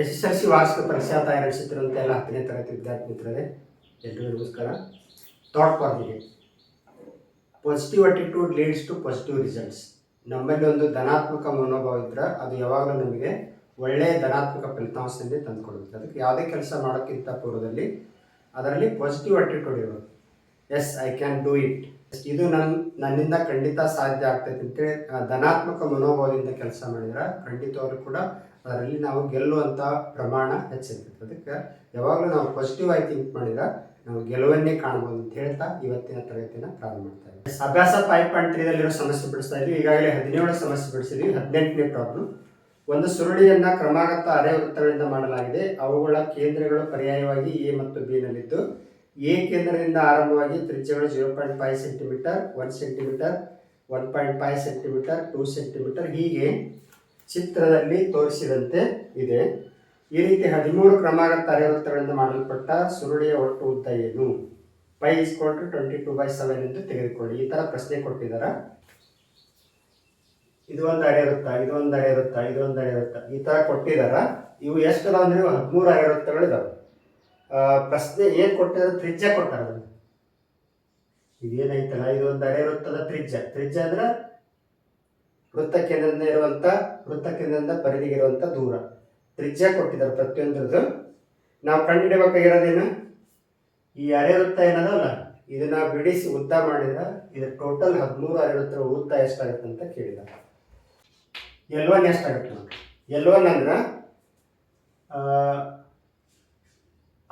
S S L C ವಾರ್ಷಿಕ ಪರೀಕ್ಷಾ ತಯಾರಿಸುತ್ತಿರುವಂಥ ಎಲ್ಲ ಹತ್ತನೇ ತರಗತಿ ವಿದ್ಯಾರ್ಥಿ ಮಿತ್ರರೇ, ಎಲ್ರಿಗೂ ನಮಸ್ಕಾರ. ಥಾಟ್ ಪಾರ್ಟಿಗೆ positive attitude leads to positive results ನಮ್ಮಲ್ಲಿ ಒಂದು ಧನಾತ್ಮಕ ಮನೋಭಾವ ಇದ್ದರೆ ಅದು ಯಾವಾಗಲೂ ನಮಗೆ ಒಳ್ಳೆಯ ಧನಾತ್ಮಕ ಫಲಿತಾಂಶದಿಂದ ತಂದುಕೊಡುತ್ತೆ. ಅದಕ್ಕೆ ಯಾವುದೇ ಕೆಲಸ ಮಾಡೋಕ್ಕಿಂತ ಪೂರ್ವದಲ್ಲಿ ಅದರಲ್ಲಿ ಪಾಸಿಟಿವ್ ಅಟಿಟ್ಯೂಡ್ ಇರಬೇಕು. Yes I can do it ಇದು ನನ್ನ ನನ್ನಿಂದ ಖಂಡಿತ ಸಾಧ್ಯ ಆಗ್ತೈತಿ ಅಂತೇಳಿ ಧನಾತ್ಮಕ ಮನೋಭಾವದಿಂದ ಕೆಲಸ ಮಾಡಿದ್ರೆ ಅವರು ಕೂಡ ಅದರಲ್ಲಿ ನಾವು ಗೆಲ್ಲುವಂಥ ಪ್ರಮಾಣ ಹೆಚ್ಚಿರ್ತೈತೆ. ಅದಕ್ಕೆ ಯಾವಾಗಲೂ ನಾವು ಪಾಸಿಟಿವ್ ಆಗಿ ಥಿಂಕ್ ಮಾಡಿದ್ರೆ ನಾವು ಗೆಲುವನ್ನೇ ಕಾಣ್ಬೋದು ಅಂತ ಹೇಳ್ತಾ ಇವತ್ತಿನ ತರಗತಿನ ಪ್ರಾರಂಭ ಮಾಡ್ತಾ ಇದ್ದೀವಿ ಅಭ್ಯಾಸ ಫೈವ್ ಪಾಯಿಂಟ್ ತ್ರೀದಲ್ಲಿರೋ ಸಮಸ್ಯೆ ಬಿಡಿಸ್ತಾ ಇದ್ವಿ. ಈಗಾಗಲೇ ಹದಿನೇಳು ಸಮಸ್ಯೆ ಬಿಡಿಸಿದ್ವಿ. ಹದಿನೆಂಟನೇ ಪ್ರಾಬ್ಲಮ್ ಒಂದು ಸುರುಳಿಯನ್ನ ಕ್ರಮಾಗತ ಅರೆ ವೃತ್ತಗಳಿಂದ ಮಾಡಲಾಗಿದೆ. ಅವುಗಳ ಕೇಂದ್ರಗಳು ಪರ್ಯಾಯವಾಗಿ ಎ ಮತ್ತು ಬಿ ನಲ್ಲಿದ್ದು ಎ ಕೇಂದ್ರದಿಂದ ಆರಂಭವಾಗಿ ತ್ರಿಜ್ಯಗಳು zero point five centimetre one centimetre one point five centimetre two centimetre ಹೀಗೆ ಚಿತ್ರದಲ್ಲಿ ತೋರಿಸಿದಂತೆ ಇದೆ. ಈ ರೀತಿ ಹದಿಮೂರು ಕ್ರಮಾಗತ ಅರೆವೃತ್ತಗಳಿಂದ ಮಾಡಲ್ಪಟ್ಟ ಸುರುಳಿಯ ಒಟ್ಟು ಉದ್ದ ಏನು? ಪೈ ಇಸ್ಕೊಂಡ್ರೆ ಟ್ವೆಂಟಿ ಟೂ ಬೈ ಸೆವೆನ್ ಎಂದು ತೆಗೆದುಕೊಳ್ಳಿ. ಈ ಥರ ಪ್ರಶ್ನೆ ಕೊಟ್ಟಿದ್ದಾರೆ ಇದು ಒಂದು ಅರೆ ವೃತ್ತ, ಇದು ಒಂದು ಅರೆ ವೃತ್ತ, ಇದು ಒಂದು ಅರೆ ವೃತ್ತ, ಈ ಥರ ಕೊಟ್ಟಿದ್ದಾರೆ ಇವು ಎಷ್ಟು ಅಂದ್ರೆ ಹದಿಮೂರು ಅರೆ ವೃತ್ತಗಳು ಇದಾವೆ ಪ್ರಶ್ನೆ ಏನು ಕೊಟ್ಟಿದ್ರು ತ್ರಿಜ್ಯ ಕೊಟ್ಟಾರ. ಇದೇನೈತಲ್ಲ, ಇದು ಒಂದು ಅರೆ ವೃತ್ತದ ತ್ರಿಜ್ಯ. ತ್ರಿಜ್ಯ ಅಂದ್ರೆ ವೃತ್ತ ಕೇಂದ್ರದಿಂದ ಇರುವಂತ, ವೃತ್ತ ಕೇಂದ್ರದಿಂದ ಪರಿಧಿಗೆ ಇರುವಂತ ದೂರ. ತ್ರಿಜ್ಯ ಕೊಟ್ಟಿದ್ದಾರೆ ಪ್ರತಿಯೊಂದ್ರದ್ದು. ನಾವು ಕಂಡುಹಿಡಬೇಕಾಗಿರೋದೇನು ಈ ಅರೆ ವೃತ್ತ ಏನದಲ್ಲ, ಇದನ್ನ ಬಿಡಿಸಿ ಉದ್ದ ಮಾಡಿದ್ರೆ ಇದು ಟೋಟಲ್ ಹದಿಮೂರು ಅರೆ ವೃತ್ತ ಉದ್ದ ಎಷ್ಟಾಗುತ್ತೆ ಅಂತ ಕೇಳಿದ. ಎಲ್ ಒನ್ ಎಷ್ಟಾಗುತ್ತೆ ನೋಡಿ ಎಲ್ ಒನ್ ಅಂದ್ರೆ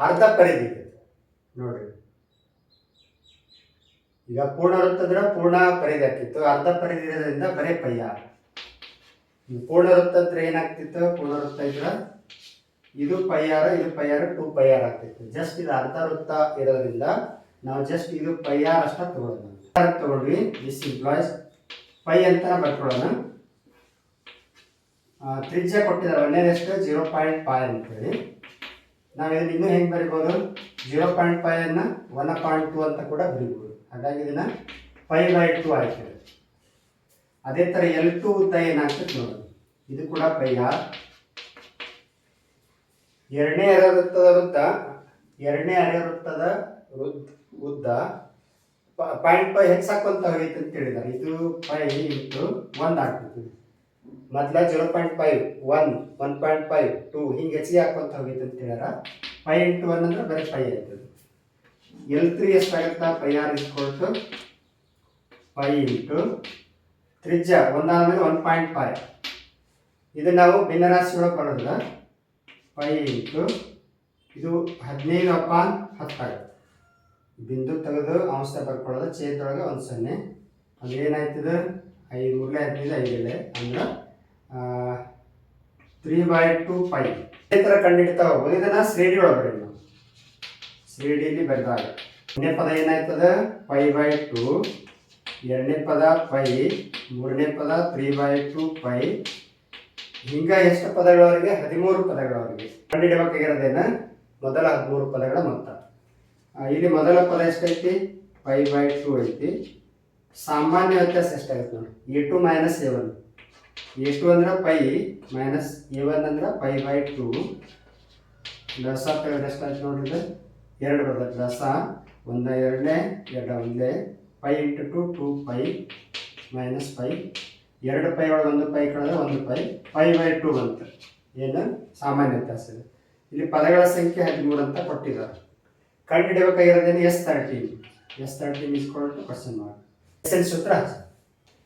ಅರ್ಧ ಇದೆ ನೋಡ್ರಿ ಈಗ ಪೂರ್ಣ ವೃತ್ತದ್ರೆ ಪೂರ್ಣ ಪರಿದಾಕಿತ್ತು ಅರ್ಧ ಪರಿದಿರೋದ್ರಿಂದ ಬರೇ ಬರೀ ಪೈ ಆರ್. ಈ ಪೂರ್ಣ ವೃತ್ತ ಅಂದ್ರೆ ಏನಾಗ್ತಿತ್ತು? ಪೂರ್ಣ ವೃತ್ತ ಇದ್ರೆ ಇದು ಪೈಯಾರ ಇದು ಪೈ ಆರ್, ಟೂ ಪೈ ಆಗ್ತಿತ್ತು. ಜಸ್ಟ್ ಇದು ಅರ್ಧ ವೃತ್ತ ಇರೋದ್ರಿಂದ ನಾವು ಜಸ್ಟ್ ಇದು ಪೈಯಾರ್ ಅಷ್ಟ ತಗೊಳ್ಳೋಣ. ತಗೊಂಡ್ವಿ. ದಿಸ್ ಇಂಪ್ಲಾಯ್ಸ್ ಪೈ ಅಂತ ಬರ್ಕೊಳ್ಳೋಣ ತ್ರಿಜ್ಯ ಕೊಟ್ಟಿದ್ದಾರೆ. ಒಂದೇದಷ್ಟು ಜೀರೋ ಪಾಯಿಂಟ್ ಫೈವ್ ಅಂತೇಳಿ. ನಾವು ಇದನ್ನು ಇನ್ನೂ ಹೆಂಗೆ ಬರಿಬೋದು? ಜೀರೋ ಪಾಯಿಂಟ್ ಫೈವ್ ಅನ್ನ ಒನ್ ಪಾಯಿಂಟ್ ಟು ಅಂತ ಕೂಡ ಬರಿಬೋದು. ಹಾಗಾಗಿ ಇದನ್ನ ಫೈವ್ ಬೈ ಟು ಆಯ್ತು ಅದೇ ಥರ ಎಲ್ ಟು ಉದ್ದ ಏನಾಗ್ತದೆ ನೋಡೋದು ಇದು ಕೂಡ ಪೈ ಆರ್ ಎರಡನೇ ಅರೆ ವೃತ್ತದ ವೃತ್ತ, ಎರಡನೇ ಅರೆ ವೃತ್ತದ ವೃತ್- ಉದ್ದ. ಪಾಯಿಂಟ್ ಫೈವ್ ಹೆಚ್ಚಾಕೊಂತ ಹೋಗೈತೆ ಅಂತ ಹೇಳಿದ್ದಾರೆ ಇದು ಫೈ ಇಂಟು ಒಂದು ಆಗ್ತದೆ. ಮೊದಲ zero point five, one one point five, two ಹಿಂಗೆ ಹೆಚ್ಚಿಗೆ ಹಾಕೊಂತ ಹೋಗೈತೆ ಅಂತ ಹೇಳ್ಯಾರ. ಫೈ ಇಂಟು ಒನ್ ಅಂದ್ರೆ ಬರೀ ಫೈ ಆಯ್ತದೆ. ಎಲ್ ತ್ರೀ ಎಷ್ಟಾಗುತ್ತಾ ಫೈ ಆರ್ ಇಸ್ಕೊಳ್ತು ಫೈ ಇಂಟು ತ್ರಿಜ್ಯ ಒಂದಾದ್ಮೇಲೆ ಒನ್ ಪಾಯಿಂಟ್ ಫೈವ್. ಇದು ನಾವು ಭಿನ್ನರಾಶಿ ಒಳಗೆ ಬರೋದಿಲ್ಲ. ಫೈ ಇಂಟು ಇದು ಹದಿನೈದು ಅಪಾನ್ ಹತ್ತಾಗುತ್ತೆ ಬಿಂದು ತೆಗೆದು ಅಂಶ ಬರ್ಕೊಳ್ಳೋದು ಚೇತೊಳಗೆ ಒಂದು ಸೊನ್ನೆ. ಅದು ಏನಾಯ್ತದ? ಐದು ಮೂರಲೆ ಹದಿನೈದು, ಐದಲೇ ಅಂದ್ರೆ ತ್ರೀ ಬೈ ಟು ಫೈ ಈ ಥರ ಕಂಡಿಡ್ತಾ ಹೋಗ್ಬೋದು. ಇದನ್ನು ಶ್ರೇಡಿ ಒಳಗೆ ನಾವು ಶ್ರೇಡಿಯಲ್ಲಿ ಬರೆದಾಗ ಒಂದನೇ ಪದ ಏನಾಯ್ತದ ಫೈ ಬೈ ಟು ಎರಡನೇ ಪದ ಫೈ ಮೂರನೇ ಪದ ತ್ರೀ ಬೈ ಟು ಫೈ ಹಿಂಗ ಎಷ್ಟು ಪದಗಳವರೆಗೆ? ಹದಿಮೂರು ಪದಗಳವರೆಗೆ. ಕಂಡುಹಿಡಬೇಕಾಗಿರೋದೇನ ಮೊದಲ ಹದಿಮೂರು ಪದಗಳ ಮೊತ್ತ. ಇಲ್ಲಿ ಮೊದಲ ಪದ ಎಷ್ಟೈತಿ? ಫೈ ಬೈ ಟು ಐತಿ. ಸಾಮಾನ್ಯ ವ್ಯತ್ಯಾಸ ಎಷ್ಟಾಗುತ್ತೆ ನೋಡಿ. A two minus a one a two ಅಂದ್ರೆ ಪೈ ಮೈನಸ್ ಎ ಒನ್ ಅಂದ್ರೆ ಪೈ ಬೈ ಟು ಎಷ್ಟಾಯ್ತು ನೋಡ್ರಿ ಇದು? ಎರಡು ಬರ್ತದೆ ಲಸ ಒಂದ ಎರಡನೇ, ಎರಡ ಒಂದೇ. Pi into two two pi minus pi ಎರಡು ಪೈ ಒಳಗೆ ಒಂದು ಪೈ ಕಳೆದ್ರೆ ಒಂದು ಪೈ ಪೈ ಬೈ ಟು ಅಂತ. ಏನು? ಸಾಮಾನ್ಯ ವ್ಯತ್ಯಾಸ ಇದೆ. ಇಲ್ಲಿ ಪದಗಳ ಸಂಖ್ಯೆ ಹದಿಮೂರು ಅಂತ ಕೊಟ್ಟಿದ್ದಾರೆ. ಕಂಡುಹಿಡಬೇಕಾಗಿರೋದೇನು S thirteen S thirteen is equal to question mark S n ಸೂತ್ರ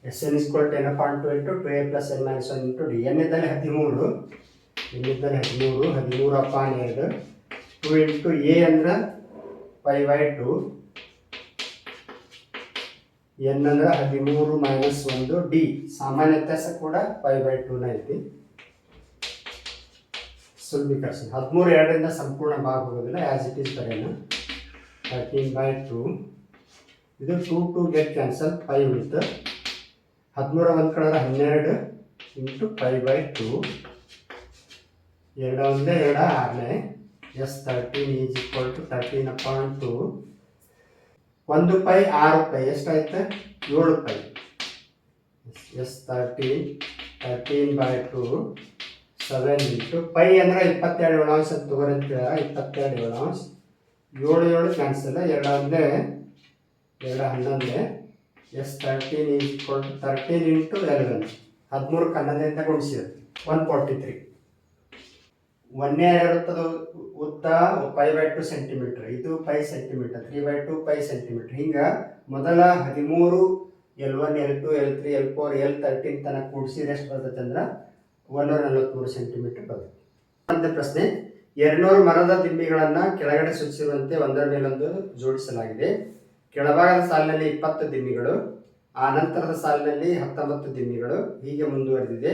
S n is equal ten point two into two a plus n minus one into d n ಇದ್ದಲ್ಲಿ ಹದಿಮೂರು. ಎನ್ ಇದ್ದಲ್ಲಿ ಹದಿಮೂರು ಹದಿಮೂರು ಅಪಾನ್ ಎರಡು. ಟು ಇಂಟು ಎ ಅಂದ್ರೆ five by two N ಅಂದ್ರೆ ಹದಿಮೂರು ಮೈನಸ್ ಒಂದು ಡಿ ಸಾಮಾನ್ಯ ವ್ಯತ್ಯಾಸ ಕೂಡ ಫೈ ಬೈ ಟೂನ ಐತಿ. ಸುಲಭೀಕರಿಸಿ. ಹದಿಮೂರು ಎರಡರಿಂದ ಸಂಪೂರ್ಣ ಭಾಗ ಹೋಗೋದಿಲ್ಲ ಆ್ಯಸ್ ಇಟ್ ಈಸ್ ಬರೆಯೋಣ ಥರ್ಟೀನ್ ಬೈ ಟು ಇದು two two get cancel five ಉಳಿತು ಹದಿಮೂರ ಒಂದು ಕಡೆ ಹನ್ನೆರಡು ಇಂಟು ಫೈ ಬೈ ಟು. ಎರಡು ಒಂದೇ ಎರಡು ಆರನೇ. S thirteen is equal to thirteen upon two. ಒಂದು ಪೈ ಆರು ಪೈ, ಎಷ್ಟಾಯ್ತು? ಏಳು pi. S thirteen thirteen by two, seven into pi ಅಂದರೆ ಇಪ್ಪತ್ತೆರಡು ಏಳಾಂಶ ತಗೋರಿ ಅಂತ ಇಪ್ಪತ್ತೆರಡು ಏಳಾಂಶ ಏಳು ಏಳು ಕ್ಯಾನ್ಸಲ್ ಎರಡು ಒಂದೇ ಎರಡು ಹನ್ನೊಂದೇ. S thirteen equal thirteen into eleven ಹದಿಮೂರು ಕನ್ನದಿಂದ ಗುಣಿಸಿದ್ರು ಒನ್ ಫಾರ್ಟಿ ತ್ರೀ ಒಂದೇ ಇರುತ್ತದು ಉದ್ದ ಫೈವ್ ಬೈ ಟು ಸೆಂಟಿಮೀಟರ್ ಇದು five centimetre three by two five centimetre ಹಿಂಗೆ ಮೊದಲ ಹದಿಮೂರು L one L two L three L four L thirteen ತನಕ ಕೂಡಿಸಿದ್ರೆ ಎಷ್ಟು ಬರ್ತೈತೆ ಅಂದ್ರೆ ಒಂದೂರ ನಲವತ್ತ್ಮೂರು ಸೆಂಟಿಮೀಟರ್ ಬರುತ್ತೆ ಮತ್ತೆ ಪ್ರಶ್ನೆ, ಎರಡ್ನೂರು ಮರದ ದಿಮ್ಮಿಗಳನ್ನು ಕೆಳಗಡೆ ಸೂಚಿಸಿರುವಂತೆ ಒಂದರ ಮೇಲೊಂದು ಜೋಡಿಸಲಾಗಿದೆ. ಕೆಳಭಾಗದ ಸಾಲಿನಲ್ಲಿ ಇಪ್ಪತ್ತು ದಿಮ್ಮಿಗಳು, ಆ ನಂತರದ ಸಾಲಿನಲ್ಲಿ ಹತ್ತೊಂಬತ್ತು ದಿಮ್ಮಿಗಳು. ಹೀಗೆ ಮುಂದುವರೆದಿದೆ.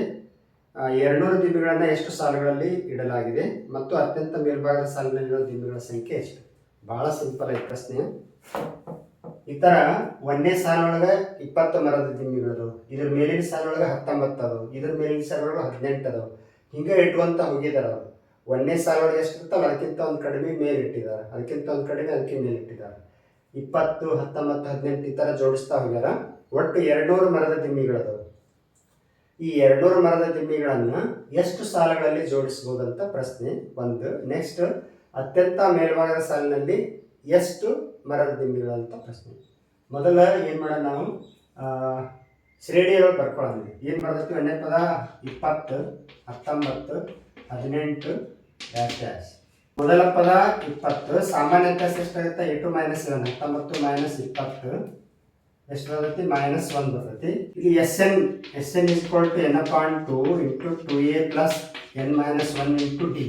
ಎರಡ್ನೂರು ದಿಮ್ಮಿಗಳನ್ನು ಎಷ್ಟು ಸಾಲುಗಳಲ್ಲಿ ಇಡಲಾಗಿದೆ ಮತ್ತು ಅತ್ಯಂತ ಮೇಲ್ಭಾಗದ ಸಾಲಿನಲ್ಲಿರುವ ದಿಮ್ಮಿಗಳ ಸಂಖ್ಯೆ ಎಷ್ಟು? ಬಹಳ ಸಿಂಪಲ್ ಆಗಿ ಪ್ರಶ್ನೆ. ಈ ಥರ ಒಂದನೇ ಸಾಲೊಳಗೆ ಇಪ್ಪತ್ತು ಮರದ ದಿಮ್ಮಿಗಳದು ಇದ್ರ ಮೇಲಿನ ಸಾಲೊಳಗೆ ಹತ್ತೊಂಬತ್ತು ಅದು ಇದ್ರ ಮೇಲಿನ ಸಾಲೊಳಗೆ ಹದಿನೆಂಟು ಅದು ಹಿಂಗೆ ಇಟ್ಕೊಂತ ಹೋಗಿದ್ದಾರೆ ಅವರು. ಒಂದನೇ ಸಾಲೊಳಗೆ ಎಷ್ಟು ಇರ್ತಾವೆ ಅದಕ್ಕಿಂತ ಒಂದು ಕಡಿಮೆ ಮೇಲೆ ಇಟ್ಟಿದ್ದಾರೆ ಅದಕ್ಕಿಂತ ಒಂದು ಕಡಿಮೆ ಅದಕ್ಕೆ ಮೇಲೆ ಇಟ್ಟಿದ್ದಾರೆ ಇಪ್ಪತ್ತು ಹತ್ತೊಂಬತ್ತು ಹದಿನೆಂಟು ಈ ಥರ ಜೋಡಿಸ್ತಾ ಹೋಗ್ಯಾರ. ಒಟ್ಟು ಎರಡ್ನೂರು ಮರದ ದಿಮ್ಮಿಗಳದವು. ಈ ಎರಡ್ನೂರು ಮರದ ದಿಮ್ಮಿಗಳನ್ನು ಎಷ್ಟು ಸಾಲುಗಳಲ್ಲಿ ಜೋಡಿಸಬಹುದಂತ ಪ್ರಶ್ನೆ ಒಂದು. ನೆಕ್ಸ್ಟ್ ಅತ್ಯಂತ ಮೇಲ್ಭಾಗದ ಸಾಲಿನಲ್ಲಿ ಎಷ್ಟು ಮರದ ದಿಮ್ಮಿಗಳಂತ ಪ್ರಶ್ನೆ. ಮೊದಲ ಏನು ಮಾಡೋಣ ನಾವು? ಆ, ಶ್ರೇಣಿಯೊಳಗೆ ಬರ್ಕೊಳ್ಳೋಣ. ಏನು ಮಾಡ್ತೀವಿ ಒಂದನೇ ಪದ? ಇಪ್ಪತ್ತು ಹತ್ತೊಂಬತ್ತು ಹದಿನೆಂಟು ಡ್ಯಾಶ್ ಡ್ಯಾಶ್ ಮೊದಲ ಪದ ಇಪ್ಪತ್ತು, ಸಾಮಾನ್ಯ ವ್ಯತ್ಯಾಸ ಎಷ್ಟಾಗುತ್ತೆ ಏಟು ಮೈನಸ್ ಒನ್ ಹತ್ತೊಂಬತ್ತು ಮೈನಸ್ ಇಪ್ಪತ್ತು. ಎಷ್ಟಾಗುತ್ತೆ ಮೈನಸ್ ಒನ್ ಬರ್ತೈತಿ. ಇಲ್ಲಿ S n S n is equal to n point two into two a plus n minus one into d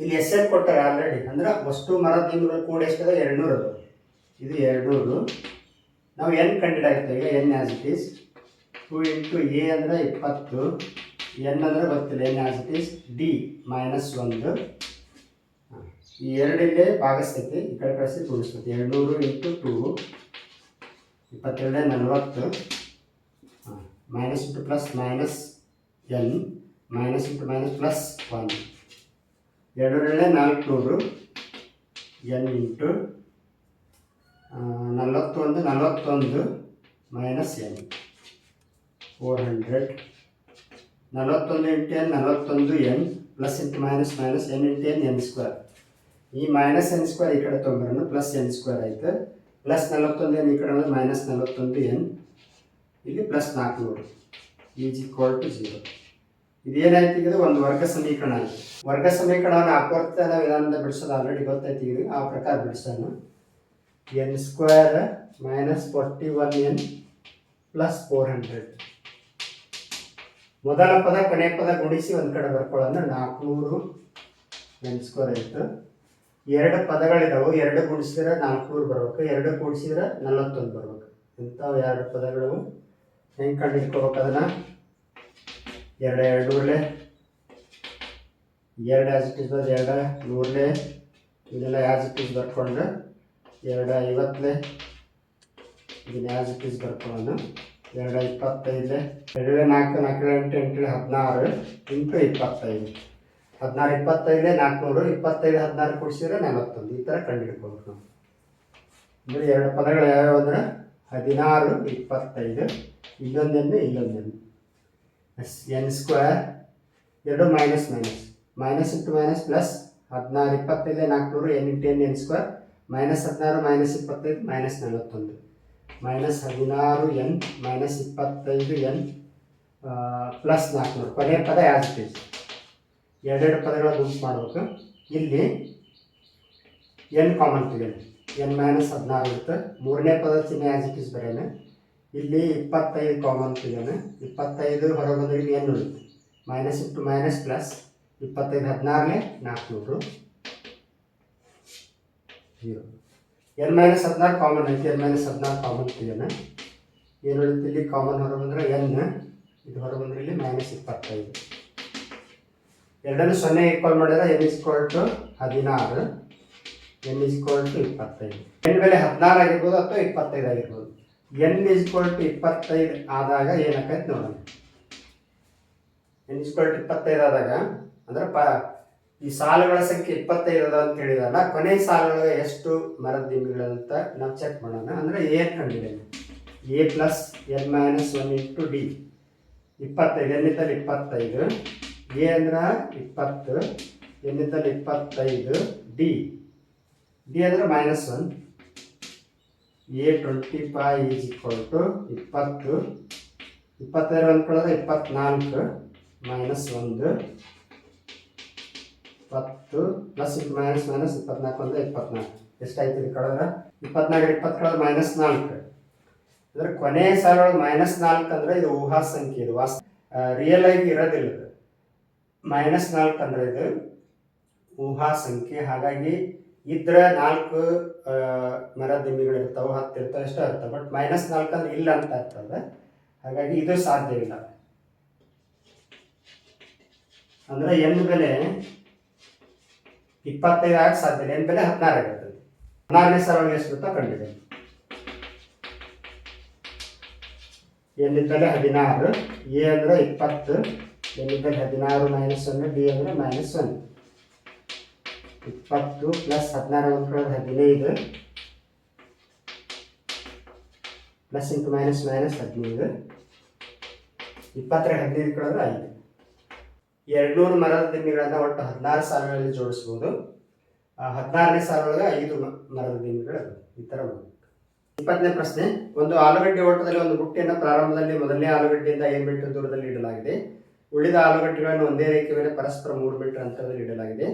ಇಲ್ಲಿ ಎಸ್ ಎನ್ ಕೊಟ್ಟಾರೆ ಆಲ್ರೆಡಿ ಅಂದ್ರೆ ವಸ್ತು, ಮರ ತಿಂಗಳು ಕೂಡ ಎಷ್ಟದ? ಎರಡುನೂರು ಅದು. ಇದು ಎರಡುನೂರು. ನಾವು ಎನ್ ಕಂಡಿಡಾಗುತ್ತೆ ಈಗ n as it is two into a ಅಂದರೆ ಇಪ್ಪತ್ತು. ಎನ್ ಅಂದರೆ ಗೊತ್ತಿಲ್ಲ. N as it is d minus ಒಂದು. ಈ ಎರಡಿಲ್ಲೇ ಭಾಗಿಸ್ತೈತಿ ಈ ಕಡೆ ಕಳಿಸಿ ಗುಣಿಸ್ತೈತಿ ಎರಡುನೂರು ಇಂಟು ಟೂ, ಇಪ್ಪತ್ತೆರಡೇ ನಲವತ್ತು minus into plus minus n minus into minus plus one ಎರಡರಲ್ಲೇ ನಾಲ್ಕುನೂರು ಎನ್ ಇಂಟು ನಲವತ್ತೊಂದು ನಲವತ್ತೊಂದು ಮೈನಸ್ ಎನ್ ಫೋರ್ ಹಂಡ್ರೆಡ್ ನಲವತ್ತೊಂದು ಇಂಟು ಎನ್ ನಲವತ್ತೊಂದು n plus into minus minus n into n n square ಈ ಮೈನಸ್ ಎನ್ ಸ್ಕ್ವೇರ್ ಈ ಕಡೆ ತೊಗೊಂಬರೋಣ plus N square ಆಯ್ತು ಪ್ಲಸ್ ನಲವತ್ತೊಂದು ಏನು ಈ ಕಡೆ ಅಂದ್ರೆ ಮೈನಸ್ ನಲವತ್ತೊಂದು ಎನ್ ಇಲ್ಲಿ ಪ್ಲಸ್ ನಾಲ್ಕುನೂರು ಈಸ್ ಈಕ್ವಲ್ ಟು ಜೀರೋ ಇದೇನಾಯ್ತು ಇದು ಒಂದು ವರ್ಗ ಸಮೀಕರಣ ಆಯ್ತು. ವರ್ಗ ಸಮೀಕರಣವನ್ನು ಅಪವರ್ತನ ವಿಧಾನದ ಬಿಡಿಸೋದು ಆಲ್ರೆಡಿ ಗೊತ್ತಾಯ್ತು ಇದು ಆ ಪ್ರಕಾರ ಬಿಡಿಸೋಣ. N square minus forty one n plus four hundred ಮೊದಲ ಪದ ಕೊನೆ ಪದ ಗುಣಿಸಿ ಒಂದು ಕಡೆ ಬರ್ಕೊಳ್ಳೋಣ. ನಾಲ್ಕುನೂರು ಎನ್ ಸ್ಕ್ವೇರ್ ಆಯಿತು ಎರಡು ಪದಗಳಿದಾವೆ, ಎರಡು ಗುಣಿಸಿದ್ರೆ ನಾಲ್ಕುನೂರು ಬರ್ಬೇಕು, ಎರಡು ಕೂಡಿಸಿದ್ರೆ ನಲವತ್ತೊಂದು ಬರ್ಬೇಕು. ಇಂಥವು ಎರಡು ಪದಗಳು ಹೆಂಗೆ ಕಂಡು ಅದನ್ನು? ಎರಡು ಎರಡು ನೂರಲೆ ಎರಡು ಆಸ್ ಇಟ್ ಇಸ್ ಬರೋದು ಎರಡು ನೂರಲೆ ಇಟ್ ಇಸ್ ಬರ್ಕೊಂಡು ಎರಡು ಐವತ್ತಲೆ ಇದನ್ನ ಆಸ್ ಇಟ್ ಇಸ್ ಬರ್ಕೊಳ್ಳೋಣ. ಎರಡು ಇಪ್ಪತ್ತೈದಲೆ ಎರಡು ನಾಲ್ಕು ನಾಲ್ಕು, ಎಂಟು ಎಂಟು, ಹದಿನಾರು ಇಂಟು ಇಪ್ಪತ್ತೈದು. ಹದಿನಾರು ಇಪ್ಪತ್ತೈದೇ ನಾಲ್ಕುನೂರು, ಇಪ್ಪತ್ತೈದು, ಹದಿನಾರು ಕೂಡಿಸಿದ್ರೆ ನಲವತ್ತೊಂದು. ಈ ಥರ ಕಂಡು ಹಿಡ್ಕೋಬೇಕು ನಾವು. ಅಂದರೆ ಎರಡು ಪದಗಳು ಯಾವ್ಯಾವ ಅಂದ್ರೆ? ಹದಿನಾರು, ಇಪ್ಪತ್ತೈದು ಇಲ್ಲೊಂದೆಣ್ಣೆ ಇಲ್ಲೊಂದೆಣ್ಣೆ ಎಸ್ ಎನ್ ಸ್ಕ್ವೇರ್ ಎರಡು minus minus minus into minus plus ಹದಿನಾರು ಇಪ್ಪತ್ತೈದು ನಾಲ್ಕುನೂರು n into n n square minus ಹದಿನಾರು ಮೈನಸ್ ಇಪ್ಪತ್ತೈದು ಮೈನಸ್ ನಲವತ್ತೊಂದು. ಮೈನಸ್ ಹದಿನಾರು ಎನ್ ಮೈನಸ್ ಇಪ್ಪತ್ತೈದು ಎನ್ ಪ್ಲಸ್ ನಾಲ್ಕುನೂರು. ಕೊನೆಯ ಪದ ಯಾಸ್ ಎರಡೆರಡು ಪದಗಳ ಗುಂಪು ಮಾಡಬೇಕು. ಇಲ್ಲಿ ಎನ್ ಕಾಮನ್ ತೆಗೆದು ಎನ್ ಮೈನಸ್ ಹದಿನಾರು ಇರುತ್ತೆ. ಮೂರನೇ ಪದ ಚಿಹ್ನೆ ಇಸ್ ಬರೆಯೋಣ. ಇಲ್ಲಿ ಇಪ್ಪತ್ತೈದು ಕಾಮನ್ ತೆಗೆಯೋಣ ಇಪ್ಪತ್ತೈದು ಹೊರಗೆ ಬಂದರೆ ಎನ್ ಉಳಿತು ಮೈನಸ್ ಇಂಟು ಮೈನಸ್ ಪ್ಲಸ್ ಇಪ್ಪತ್ತೈದು ಹದಿನಾರನೇ ನಾಲ್ಕುನೂರು ಜೀರೋ ಎನ್ ಮೈನಸ್ ಹದಿನಾರು ಕಾಮನ್ ಐತಿ. ಎನ್ ಮೈನಸ್ ಹದಿನಾರು ಕಾಮನ್ ತೆಗೆಯೋಣ ಏನು ಉಳಿತು ಇಲ್ಲಿ? ಕಾಮನ್ ಹೊರಗೆ ಬಂದರೆ ಎನ್ ಇದು ಹೊರಗೆ ಬಂದರೆ ಇಲ್ಲಿ ಮೈನಸ್ ಇಪ್ಪತ್ತೈದು. ಎರಡನ್ನು ಸೊನ್ನೆ ಈಕ್ವಲ್ ಮಾಡಿದ್ರೆ ಎನ್ ಇಸ್ ಟು ಹದಿನಾರು ಎನ್ ಇಸ್ ಟು ಇಪ್ಪತ್ತೈದು. ಎನ್ ಬೆಲೆ ಹದಿನಾರು ಆಗಿರ್ಬೋದು ಅಥವಾ ಇಪ್ಪತ್ತೈದು ಆಗಿರ್ಬೋದು. ಎನ್ ಇಸ್ ಟು ಇಪ್ಪತ್ತೈದು ಆದಾಗ ಏನಾಕೈತೆ ನೋಡೋಣ. ಎನ್ ಇಸ್ ಟು ಇಪ್ಪತ್ತೈದು ಆದಾಗ, ಅಂದ್ರೆ ಪ, ಈ ಸಾಲುಗಳ ಸಂಖ್ಯೆ ಇಪ್ಪತ್ತೈದು ಅದ ಅಂತ ಹೇಳಿದಲ್ಲ ಕೊನೆ ಸಾಲುಗಳಿಗೆ ಎಷ್ಟು ಮರದ ದಿಂಬಿಗಳಂತ ನಾವು ಚೆಕ್ ಮಾಡೋಣ. ಅಂದರೆ ಏನು ಕಂಡಿದ್ದೇನೆ a plus n minus one into d ಇಪ್ಪತ್ತೈದು ಎನ್ ಇದ್ದಲ್ಲಿ ಇಪ್ಪತ್ತೈದು. ಎ ಅಂದ್ರೆ ಇಪ್ಪತ್ತು ಎನ್ನಿದ್ದಲ್ಲಿ ಇಪ್ಪತ್ತೈದು, ಡಿ. ಡಿ ಅಂದ್ರೆ minus one a twenty five is equal to ಇಪ್ಪತ್ತು. ಇಪ್ಪತ್ತೈದು ಅಂದ್ಕೊಳ್ಳೋದ್ರೆ ಇಪ್ಪತ್ನಾಲ್ಕು ಮೈನಸ್ ಒಂದು. ಇಪ್ಪತ್ತು ಪ್ಲಸ್ ಮೈನಸ್ ಮೈನಸ್ ಇಪ್ಪತ್ನಾಲ್ಕು ಅಂದರೆ ಇಪ್ಪತ್ನಾಲ್ಕು. ಎಷ್ಟಾಯ್ತು ಇಲ್ಲಿ ಕಳೆದ್ರೆ? ಇಪ್ಪತ್ನಾಲ್ಕು ಇಪ್ಪತ್ತು ಕಳೆದ್ರೆ ಮೈನಸ್ ನಾಲ್ಕು. ಅಂದ್ರೆ ಕೊನೆಯ ಸಾಲ ಮೈನಸ್ ನಾಲ್ಕು ಅಂದ್ರೆ ಇದು ಊಹಾ ಸಂಖ್ಯೆ ಇದು ವಾಸ್ ರಿಯಲ್ ಆಗಿ ಇರೋದಿಲ್ಲ ಮೈನಸ್ ನಾಲ್ಕು ಅಂದರೆ ಇದು ಊಹಾ ಸಂಖ್ಯೆ. ಹಾಗಾಗಿ ಇದ್ರೆ ನಾಲ್ಕು ಮರದಿಮ್ಮಿಗಳು ದಿಮ್ಮಿಗಳು ಇರ್ತಾವೆ ಹತ್ತು ಇರ್ತಾವೆ ಎಷ್ಟೋ ಇರ್ತಾವೆ ಬಟ್ ಮೈನಸ್ ನಾಲ್ಕು ಅಂದ್ರೆ ಇಲ್ಲ ಅಂತ ಇರ್ತದೆ ಹಾಗಾಗಿ ಇದು ಸಾಧ್ಯವಿಲ್ಲ. ಅಂದ್ರೆ ಎನ್ ಬೆಲೆ ಇಪ್ಪತ್ತೈದು ಆಗಕ್ಕೆ ಸಾಧ್ಯ ಇಲ್ಲ. ಎನ್ ಬೆಲೆ ಹದಿನಾರು ಆಗಿರ್ತದೆ ಹದಿನಾರನೇ ಸರಳ ಎಷ್ಟು ಬರುತ್ತೋ ಕಂಡಿದೆ. ಎಲ್ಲಿದ್ದಲ್ಲಿ ಹದಿನಾರು. ಎ ಅಂದ್ರೆ ಇಪ್ಪತ್ತು. ಎಲ್ಲಿದ್ದಲ್ಲಿ ಹದಿನಾರು ಮೈನಸ್ ಒನ್ ಡಿ ಅಂದ್ರೆ ಮೈನಸ್ ಒನ್ ಇಪ್ಪತ್ತು ಪ್ಲಸ್ ಹದಿನಾರು ಅಂದ್ಕೊಳ್ಳೋದು ಹದಿನೈದು. ಪ್ಲಸ್ ಇಂಟು ಮೈನಸ್ ಮೈನಸ್ ಹದಿನೈದು. ಇಪ್ಪತ್ತರ ಹದಿನೈದು ಕಳೆದ್ರೆ ಐದು. ಎರಡ್ನೂರು ಮರದ ದಿನಗಳನ್ನು ಒಟ್ಟು ಹದಿನಾರು ಸಾವಿರಗಳಲ್ಲಿ ಜೋಡಿಸ್ಬೋದು. ಹದಿನಾರನೇ ಸಾಲೊಳಗೆ ಐದು ಮರದ ದಿನಗಳು. ಈ ಥರ ಇಪ್ಪತ್ತನೇ ಪ್ರಶ್ನೆ, ಒಂದು ಆಲೂಗಡ್ಡೆ ಓಟದಲ್ಲಿ ಒಂದು ಬುಟ್ಟಿಯನ್ನು ಪ್ರಾರಂಭದಲ್ಲಿ ಮೊದಲನೇ ಆಲೂಗಡ್ಡೆಯಿಂದ ಐದು ಮೀಟರ್ ದೂರದಲ್ಲಿ ಇಡಲಾಗಿದೆ? ಉಳಿದ ಆಲೂಗಡ್ಡೆಗಳನ್ನು ಒಂದೇ ರೇಖೆ ಮೇಲೆ ಪರಸ್ಪರ ಮೂರು ಮೀಟರ್ ಅಂತರದಲ್ಲಿ ಇಡಲಾಗಿದೆ.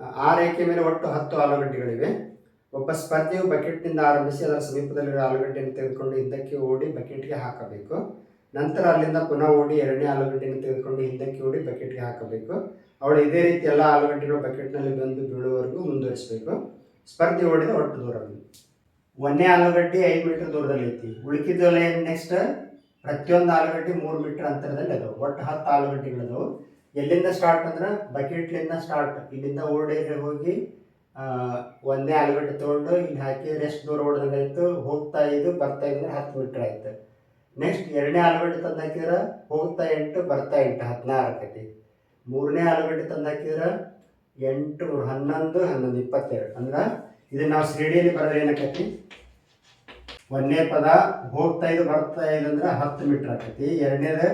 ಆ, ರೇಖೆ ಮೇಲೆ ಒಟ್ಟು ಹತ್ತು ಆಲೂಗಡ್ಡೆಗಳಿವೆ. ಒಬ್ಬ ಸ್ಪರ್ಧಿಯು ಬಕೆಟ್ನಿಂದ ಆರಂಭಿಸಿ ಅದರ ಸಮೀಪದಲ್ಲಿರುವ ಆಲೂಗಡ್ಡೆಯನ್ನು ತೆಗೆದುಕೊಂಡು ಹಿಂದಕ್ಕೆ ಓಡಿ ಬಕೆಟ್ಗೆ ಹಾಕಬೇಕು. ನಂತರ ಅಲ್ಲಿಂದ ಪುನಃ ಓಡಿ ಎರಡನೇ ಆಲೂಗಡ್ಡೆಯನ್ನು ತೆಗೆದುಕೊಂಡು ಹಿಂದಕ್ಕೆ ಓಡಿ ಬಕೆಟ್ಗೆ ಹಾಕಬೇಕು. ಅವಳು ಇದೇ ರೀತಿ ಎಲ್ಲ ಆಲೂಗಡ್ಡೆಗಳು ಬಕೆಟ್ನಲ್ಲಿ ಬಂದು ಬೀಳುವವರೆಗೂ ಮುಂದುವರಿಸಬೇಕು. ಸ್ಪರ್ಧಿ ಓಡಿದ ಒಟ್ಟು ದೂರವನ್ನು ಒಂದೇ ಆಲೂಗಡ್ಡೆ ಐದು ಮೀಟರ್ ದೂರದಲ್ಲಿ ಐತಿ ಉಳಿಕಿದ್ದೆಲ್ಲ ನೆಕ್ಸ್ಟ್ ಪ್ರತಿಯೊಂದು ಆಲೂಗಡ್ಡೆ ಮೂರು ಮೀಟರ್ ಅಂತರದಲ್ಲಿ ಅದಾವೆ. ಒಟ್ಟು ಹತ್ತು ಆಲೂಗಡ್ಡೆಗಳದವು ಎಲ್ಲಿಂದ ಸ್ಟಾರ್ಟ್ ಅಂದ್ರೆ ಬಕೆಟ್ಲಿಂದ ಸ್ಟಾರ್ಟ್ ಇಲ್ಲಿಂದ ಓಡಿ ಹೋಗಿ ಒಂದೇ ಆಲೂಗಡ್ಡೆ ತೊಗೊಂಡು ಇಲ್ಲಿ ಹಾಕಿ ರೆಸ್ಟ್ ದೂರ ಓಡ್ದಂಗಾಯ್ತು ಹೋಗ್ತಾ ಇದು ಬರ್ತಾ ಇದ್ರೆ ಹತ್ತು ಮೀಟರ್ ಆಯ್ತು. ನೆಕ್ಸ್ಟ್ ಎರಡನೇ ಆಲೂಗಡ್ಡೆ ತಂದು ಹಾಕಿದ್ರೆ ಹೋಗ್ತಾ ಎಂಟು, ಬರ್ತಾ ಎಂಟು, ಹದಿನಾರು ಆಕೈತಿ. ಮೂರನೇ ಆಲೂಗಡ್ಡೆ ತಂದು ಹಾಕಿದ್ರೆ ಎಂಟು, ಹನ್ನೊಂದು ಹನ್ನೊಂದು ಇಪ್ಪತ್ತೆರಡು. ಅಂದ್ರೆ ಇದನ್ನ ನಾವು ಶ್ರೇಣಿಯಲ್ಲಿ ಬರೆದ್ರೆ ಏನಾಕೈತಿ? ಒಂದನೇ ಪದ ಹೋಗ್ತಾ ಇದು, ಬರ್ತಾ ಇದು ಅಂದ್ರೆ ಹತ್ತು ಮೀಟರ್ ಆಗ್ತೈತಿ ಎರಡನೇದು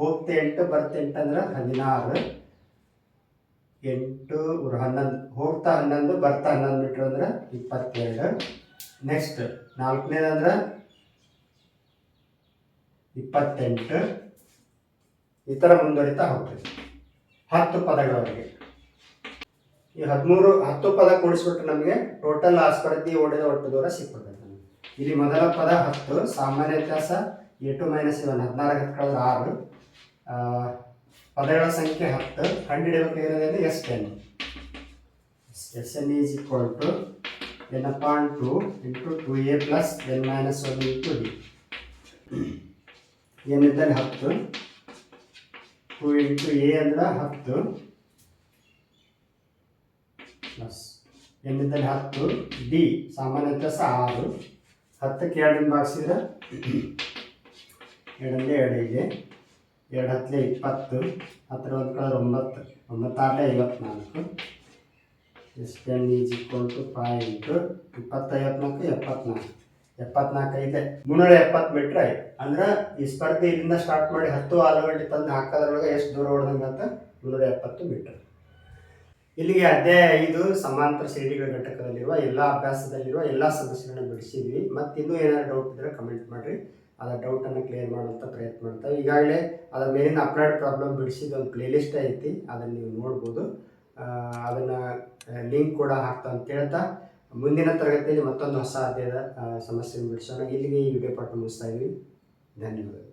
ಹೋಗ್ತಾ ಎಂಟು, ಬರ್ತಾ ಎಂಟು ಅಂದ್ರೆ ಹದಿನಾರು. ಎಂಟು ಹನ್ನೊಂದು, ಹೋಗ್ತಾ ಹನ್ನೊಂದು, ಬರ್ತಾ ಹನ್ನೊಂದು ಮೀಟ್ರ್ ಅಂದ್ರೆ ಇಪ್ಪತ್ತೆರಡು. ನೆಕ್ಸ್ಟ್ ನಾಲ್ಕನೇದು ಅಂದ್ರೆ ಇಪ್ಪತ್ತೆಂಟು. ಈ ಥರ ಮುಂದುವರಿತಾ ಹೋಗ್ತದೆ ಹತ್ತು ಪದಗಳವರೆಗೆ ಈ ಹದಿಮೂರು, ಹತ್ತು ಪದ ಕೂಡಿಸ್ಬಿಟ್ರೆ ನಮಗೆ ಟೋಟಲ್ ಆ ಸ್ಪರ್ಧಿ ಓಡಿದ ಒಟ್ಟು ದೂರ ಸಿಕ್ಬಿಡ್ತದೆ. ಇಲ್ಲಿ ಮೊದಲ ಪದ ಹತ್ತು, ಸಾಮಾನ್ಯ ವ್ಯತ್ಯಾಸ ಎ ಟು ಮೈನಸ್ ಇವನ್ ಹದಿನಾರು ಕಳೆದ ಆರು. ಪದಗಳ ಸಂಖ್ಯೆ ಹತ್ತು ಕಂಡುಹಿಡಬೇಕಾಗಿರೋದ್ರಿಂದ S ten S n is equal to n upon two into two a plus n minus one into d ಏನಿದ್ದಲ್ಲಿ ಹತ್ತು. ಟು ಇಂಟು ಎ ಅಂದ್ರೆ ಹತ್ತು. ಪ್ಲಸ್ ಏನಿದ್ದಲ್ಲಿ ಹತ್ತು. ಡಿ ಸಾಮಾನ್ಯ ವ್ಯತ್ಯಾಸ ಆರು. ಹತ್ತಕ್ಕೆ ಎರಡರಿಂದ ಭಾಗಿಸಿದ್ರೆ ಎರಡಲ್ಲೇ ಎರಡು ಇದೆ. ಎರಡು ಹತ್ತಲೇ ಇಪ್ಪತ್ತು. ಹತ್ತರ ಒಂದು ಕಳೆದ್ರೆ ಒಂಬತ್ತು. ಒಂಬತ್ತಾರಲೇ ಐವತ್ನಾಲ್ಕು. S ten is equal to five into ಇಪ್ಪತ್ತೈವತ್ನಾಲ್ಕು ಎಪ್ಪತ್ನಾಲ್ಕು. ಎಪ್ಪತ್ನಾಲ್ಕು ಐದೆ. ಮುನ್ನೂರ ಎಪ್ಪತ್ತು ಮೀಟ್ರ್ ಆಯ್ತು ಅಂದ್ರೆ ಈ ಸ್ಪರ್ಧೆ ಇಲ್ಲಿಂದ ಸ್ಟಾರ್ಟ್ ಮಾಡಿ ಹತ್ತು ಆಲೂಗಡ್ಡೆ ತಂದು ಹಾಕೋದ್ರೊಳಗೆ ಎಷ್ಟು ದೂರ ಹೊಡೆದಂಗೆ ಅಂತ ಮುನ್ನೂರ ಎಪ್ಪತ್ತು ಮೀಟರ್ ಇಲ್ಲಿಗೆ ಅಧ್ಯಾಯ ಐದು ಸಮಾಂತರ ಶ್ರೇಣಿಗಳ ಘಟಕದಲ್ಲಿರುವ ಎಲ್ಲ ಅಭ್ಯಾಸದಲ್ಲಿರುವ ಎಲ್ಲ ಸಮಸ್ಯೆಗಳನ್ನ ಬಿಡಿಸಿದ್ವಿ. ಮತ್ತು ಇನ್ನೂ ಏನಾದ್ರು ಡೌಟ್ ಇದ್ದರೆ ಕಮೆಂಟ್ ಮಾಡಿರಿ. ಅದರ ಡೌಟನ್ನು ಕ್ಲಿಯರ್ ಮಾಡುವಂಥ ಪ್ರಯತ್ನ ಮಾಡ್ತಾ ಈಗಾಗಲೇ ಅದರ ಮೇಲಿನ ಅಪ್ಲೈಡ್ ಪ್ರಾಬ್ಲಮ್ ಬಿಡಿಸಿದ ಒಂದು ಪ್ಲೇಲಿಸ್ಟ್ ಐತಿ, ಅದನ್ನು ನೀವು ನೋಡ್ಬೋದು. ಅದನ್ನು ಲಿಂಕ್ ಕೂಡ ಹಾಕ್ತಾ ಅಂತ ಹೇಳ್ತಾ, ಮುಂದಿನ ತರಗತಿಯಲ್ಲಿ ಮತ್ತೊಂದು ಹೊಸ ಅಧ್ಯಾಯದ ಸಮಸ್ಯೆಯನ್ನು ಬಿಡಿಸೋಣ. ಇಲ್ಲಿಗೆ ಈ ವಿಡಿಯೋ ಪಾಠ ಮುಗಿಸ್ತಾ ಇದ್ವಿ. ಧನ್ಯವಾದಗಳು.